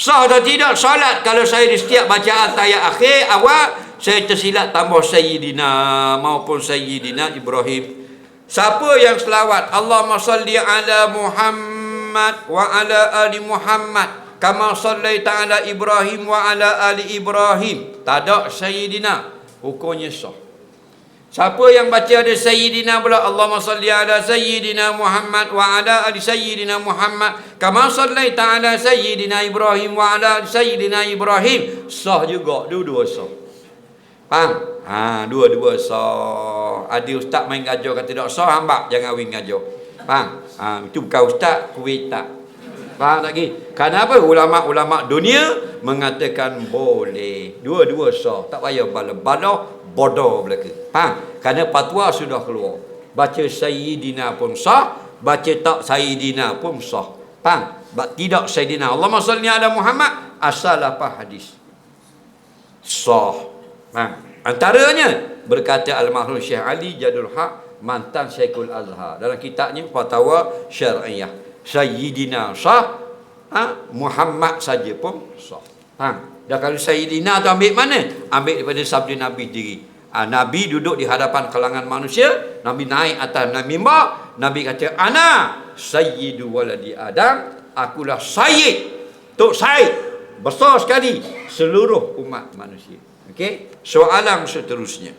Sah atau tidak solat kalau saya di setiap bacaan tayat akhir awal saya tersilap tambah Sayyidina maupun Sayyidina Ibrahim. Siapa yang selawat Allahumma salli ala Muhammad wa ala ali Muhammad kama sallaita ala Ibrahim wa ala ali Ibrahim. Tak ada Sayyidina. Hukumnya sah. Siapa yang baca ada Sayyidina pula Allahumma salli ala Sayyidina Muhammad wa ala ali Sayyidina Muhammad kama sallaita ala Sayyidina Ibrahim wa ala ali Sayyidina Ibrahim. Sah juga dua-dua sah. Faham? Ha dua-dua sah. Ada ustaz main gajo kata tak sah hamba jangan wing gajo faham? Ha itu bukan ustaz kuih tak. Faham lagi kenapa ulama-ulama dunia mengatakan boleh? Dua-dua sah. Tak payah bala-bala bodoh belaka. Faham? Kerana fatwa sudah keluar. Baca Sayyidina pun sah, baca tak Sayyidina pun sah. Faham? Tidak Sayyidina. Allahumma salli ala Muhammad, asal apa hadis. Sah. Faham? Antaranya, berkata Al-Mahrum Syekh Ali Jadul Haq, mantan Syekhul Azhar. Dalam kitabnya, Fatwa Syariah. Sayyidina sah, ha? Muhammad saja pun sah. Faham? Dan kalau Sayyidina tu ambil mana? Ambil daripada sabda Nabi sendiri. Ha, Nabi duduk di hadapan kalangan manusia, Nabi naik atas Nabi mimbar, Nabi kata, Ana sayyidu waladi Adam, akulah sayyid, Tok sayyid. besar sekali, seluruh umat manusia. Okey, soalan seterusnya.